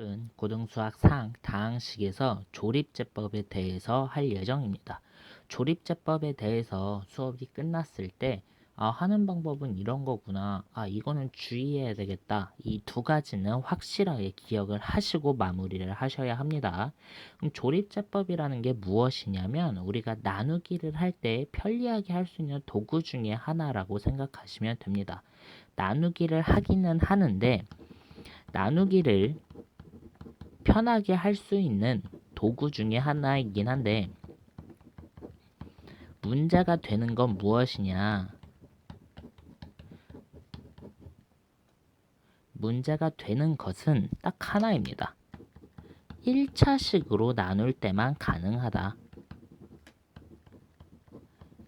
오늘은 고등수학 상 다항식에서 조립제법에 대해서 할 예정입니다. 조립제법에 대해서 수업이 끝났을 때 아, 하는 방법은 이런 거구나. 아, 이거는 주의해야 되겠다. 이 두 가지는 확실하게 기억을 하시고 마무리를 하셔야 합니다. 그럼 조립제법이라는 게 무엇이냐면 우리가 나누기를 할 때 편리하게 할 수 있는 도구 중에 하나라고 생각하시면 됩니다. 나누기를 하기는 하는데 나누기를 편하게 할 수 있는 도구 중에 하나이긴 한데 문제가 되는 건 무엇이냐? 문제가 되는 것은 딱 하나입니다. 1차식으로 나눌 때만 가능하다.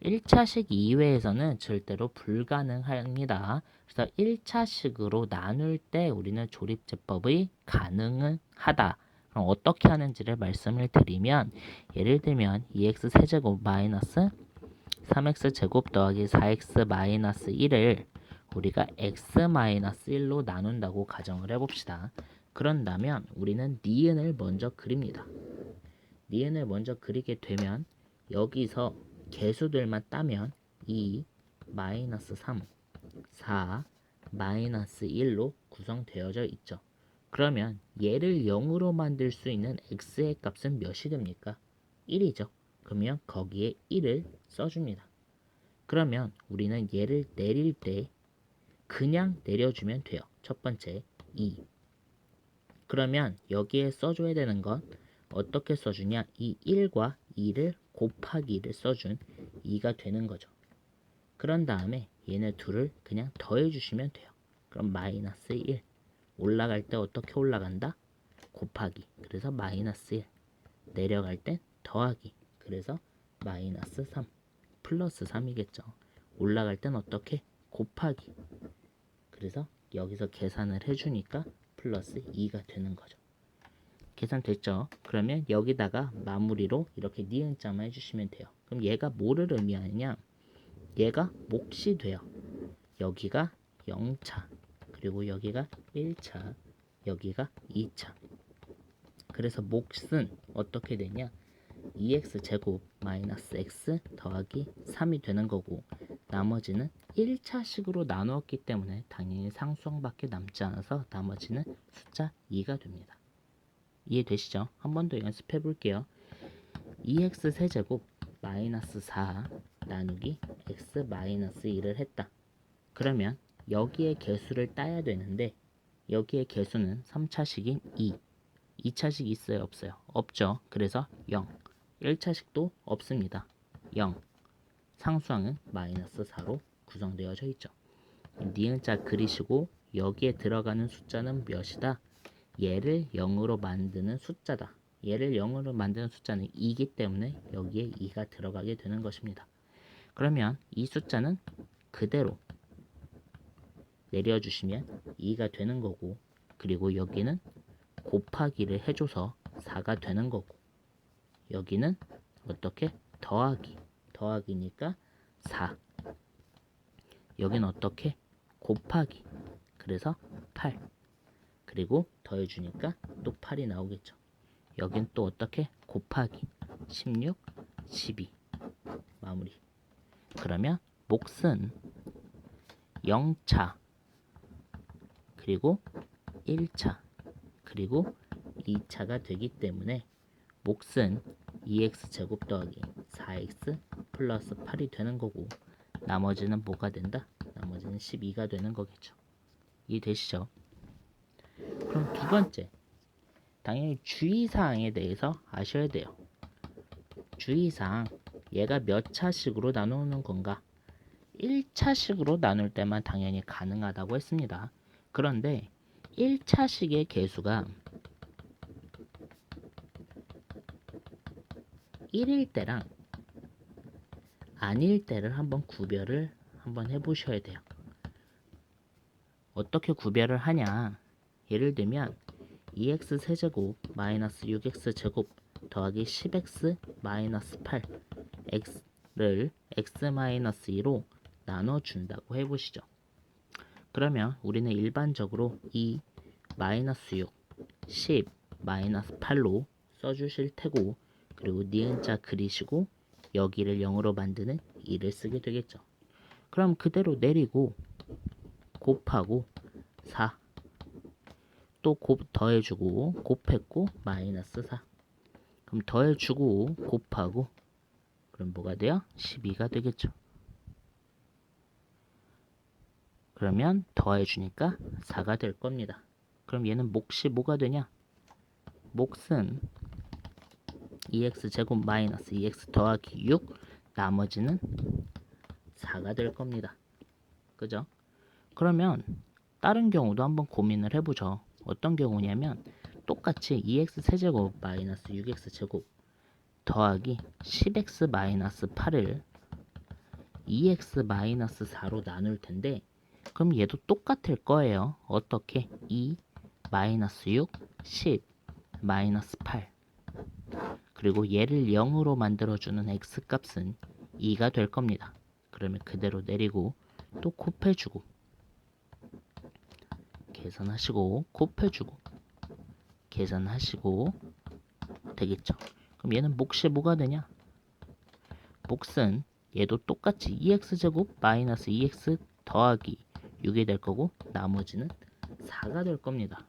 1차식 이외에서는 절대로 불가능합니다. 그래서 1차식으로 나눌 때 우리는 조립제법이 가능은 하다. 그럼 어떻게 하는지를 말씀을 드리면 예를 들면 2x 세제곱 마이너스 3x 제곱 더하기 4x 마이너스 1을 우리가 x 마이너스 1로 나눈다고 가정을 해봅시다. 그런다면 우리는 니은을 먼저 그립니다. 니은을 먼저 그리게 되면 여기서 개수들만 따면 2 마이너스 3 4 마이너스 1로 구성되어져 있죠. 그러면 얘를 0으로 만들 수 있는 x의 값은 몇이 됩니까? 1이죠. 그러면 거기에 1을 써줍니다. 그러면 우리는 얘를 내릴 때 그냥 내려주면 돼요. 첫 번째 2. 그러면 여기에 써줘야 되는 건 어떻게 써주냐? 이 1과 2를 곱하기를 써준 2가 되는 거죠. 그런 다음에 얘네 둘을 그냥 더해주시면 돼요. 그럼 마이너스 1. 올라갈 때 어떻게 올라간다? 곱하기. 그래서 마이너스 1. 내려갈 땐 더하기. 그래서 마이너스 3. 플러스 3이겠죠. 올라갈 땐 어떻게? 곱하기. 그래서 여기서 계산을 해주니까 플러스 2가 되는 거죠. 계산됐죠? 그러면 여기다가 마무리로 이렇게 니은자만 해주시면 돼요. 그럼 얘가 뭐를 의미하느냐? 얘가 몫이 돼요. 여기가 0차, 그리고 여기가 1차, 여기가 2차. 그래서 몫은 어떻게 되냐? 2x 제곱 마이너스 x 더하기 3이 되는 거고 나머지는 1차식으로 나누었기 때문에 당연히 상수항밖에 남지 않아서 나머지는 숫자 2가 됩니다. 이해되시죠? 한 번 더 연습해 볼게요. 2x 세제곱 마이너스 4 나누기 x 마이너스 1을 했다. 그러면 여기에 개수를 따야 되는데 여기에 개수는 3차식인 2 2차식 있어요 없어요? 없죠. 그래서 0 1차식도 없습니다. 0 상수항은 마이너스 4로 구성되어져 있죠. 니은자 그리시고 여기에 들어가는 숫자는 몇이다? 얘를 0으로 만드는 숫자다. 얘를 0으로 만드는 숫자는 2이기 때문에 여기에 2가 들어가게 되는 것입니다. 그러면 이 숫자는 그대로 내려주시면 2가 되는 거고 그리고 여기는 곱하기를 해줘서 4가 되는 거고 여기는 어떻게? 더하기. 더하기니까 4 여기는 어떻게? 곱하기. 그래서 8 그리고 더해주니까 또 8이 나오겠죠. 여긴 또 어떻게? 곱하기. 16 12 마무리 그러면 몫은 0차 그리고 1차 그리고 2차가 되기 때문에 몫은 2x 제곱 더하기 4x 플러스 8이 되는 거고 나머지는 뭐가 된다? 나머지는 12가 되는 거겠죠. 이해되시죠? 그럼 두 번째 당연히 주의사항에 대해서 아셔야 돼요. 주의사항 얘가 몇 차식으로 나누는 건가? 1차식으로 나눌 때만 당연히 가능하다고 했습니다. 그런데 1차식의 개수가 1일 때랑 아닐 때를 한번 구별을 한번 해보셔야 돼요. 어떻게 구별을 하냐? 예를 들면 2x 세제곱 마이너스 6x 제곱 더하기 10x 마이너스 8 x를 x 마이너스 2로 나눠준다고 해보시죠. 그러면 우리는 일반적으로 이 마이너스 6 10 마이너스 8로 써주실 테고 그리고 니은자 그리시고 여기를 0으로 만드는 2를 쓰게 되겠죠. 그럼 그대로 내리고 곱하고 4 또 곱 더해주고 곱했고 마이너스 4 그럼 더해주고 곱하고 그럼 뭐가 돼요? 12가 되겠죠. 그러면 더해주니까 4가 될 겁니다. 그럼 얘는 몫이 뭐가 되냐? 몫은 2x 제곱 마이너스 2x 더하기 6 나머지는 4가 될 겁니다. 그죠? 그러면 다른 경우도 한번 고민을 해보죠. 어떤 경우냐면 똑같이 2x 세제곱 마이너스 6x 제곱 더하기 10x 마이너스 8을 2x 마이너스 4로 나눌 텐데 그럼 얘도 똑같을 거예요. 어떻게? 2 마이너스 6, 10 마이너스 8 그리고 얘를 0으로 만들어주는 x값은 2가 될 겁니다. 그러면 그대로 내리고 또 곱해주고 계산하시고 곱해주고 계산하시고 되겠죠. 그럼 얘는 몫이 뭐가 되냐? 몫은 얘도 똑같이 2x제곱 마이너스 2x 더하기 6이 될 거고 나머지는 4가 될 겁니다.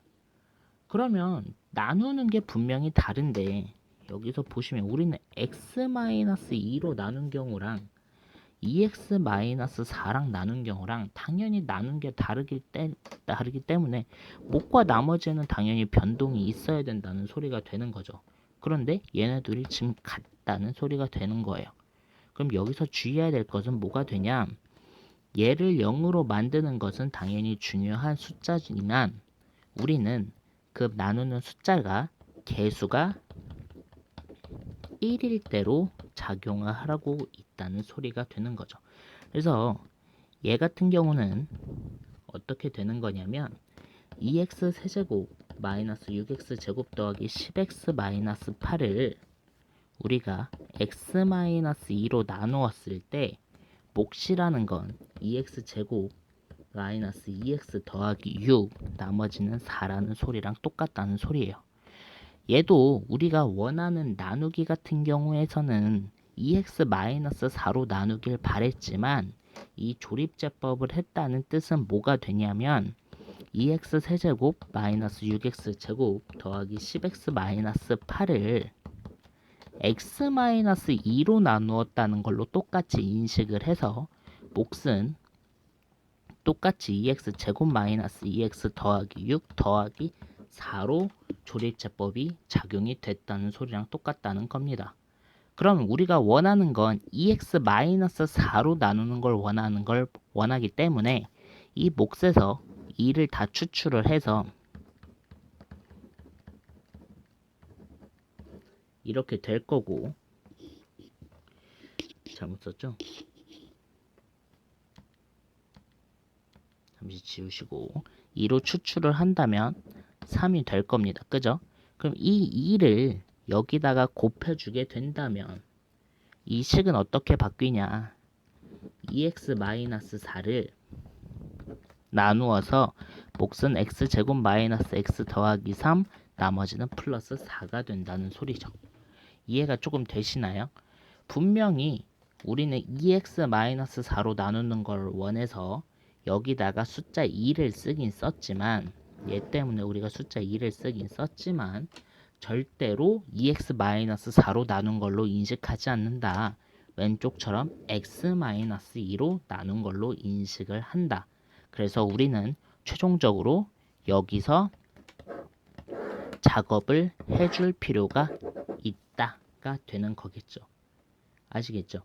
그러면 나누는 게 분명히 다른데 여기서 보시면 우리는 x-2로 나눈 경우랑 2x-4랑 나눈 경우랑 당연히 나눈 게 다르기, 때, 다르기 때문에 목과 나머지는 당연히 변동이 있어야 된다는 소리가 되는 거죠. 그런데 얘네들이 지금 같다는 소리가 되는 거예요. 그럼 여기서 주의해야 될 것은 뭐가 되냐? 얘를 0으로 만드는 것은 당연히 중요한 숫자지만 우리는 그 나누는 숫자가 개수가 1일 대로 작용을 하고 있다는 소리가 되는 거죠. 그래서 얘 같은 경우는 어떻게 되는 거냐면 2x 세제곱 마이너스 6x 제곱 더하기 10x 마이너스 8을 우리가 x 마이너스 2로 나누었을 때 몫이라는 건 2x 제곱 마이너스 2x 더하기 6 나머지는 4라는 소리랑 똑같다는 소리예요. 얘도 우리가 원하는 나누기 같은 경우에서는 2x 마이너스 4로 나누길 바랬지만 이 조립제법을 했다는 뜻은 뭐가 되냐면 2x 세제곱 마이너스 6x 제곱 더하기 10x 마이너스 8을 x 마이너스 2로 나누었다는 걸로 똑같이 인식을 해서 몫은 똑같이 2x 제곱 마이너스 2x 더하기 6 더하기 4로 조립제법이 작용이 됐다는 소리랑 똑같다는 겁니다. 그럼 우리가 원하는 건 2x-4로 나누는 걸 원하는 걸 원하기 때문에 이 몫에서 2를 다 추출을 해서 이렇게 될 거고 잘못 썼죠? 잠시 지우시고 2로 추출을 한다면 3이 될 겁니다. 그죠? 그럼 이 2를 여기다가 곱해주게 된다면 이 식은 어떻게 바뀌냐? 2x-4를 나누어서 몫은 x제곱 마이너스 x 더하기 3 나머지는 플러스 4가 된다는 소리죠. 이해가 조금 되시나요? 분명히 우리는 2x-4로 나누는 걸 원해서 여기다가 숫자 2를 쓰긴 썼지만 얘 때문에 우리가 숫자 2를 쓰긴 썼지만 절대로 2x-4로 나눈 걸로 인식하지 않는다. 왼쪽처럼 x-2로 나눈 걸로 인식을 한다. 그래서 우리는 최종적으로 여기서 작업을 해줄 필요가 있다가 되는 거겠죠. 아시겠죠?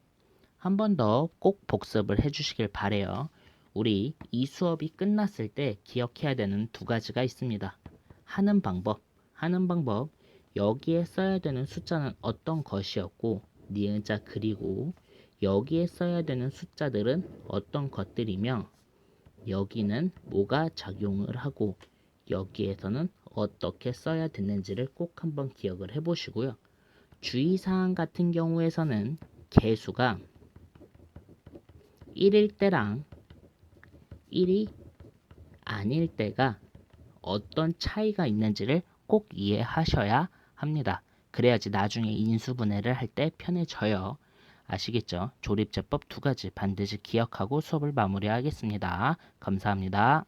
한 번 더 꼭 복습을 해주시길 바래요. 우리 이 수업이 끝났을 때 기억해야 되는 두 가지가 있습니다. 하는 방법, 하는 방법. 여기에 써야 되는 숫자는 어떤 것이었고, 니은자 그리고 여기에 써야 되는 숫자들은 어떤 것들이며, 여기는 뭐가 작용을 하고, 여기에서는 어떻게 써야 되는지를 꼭 한번 기억을 해 보시고요. 주의사항 같은 경우에서는 개수가 1일 때랑 1이 아닐 때가 어떤 차이가 있는지를 꼭 이해하셔야 합니다. 그래야지 나중에 인수분해를 할 때 편해져요. 아시겠죠? 조립제법 두 가지 반드시 기억하고 수업을 마무리하겠습니다. 감사합니다.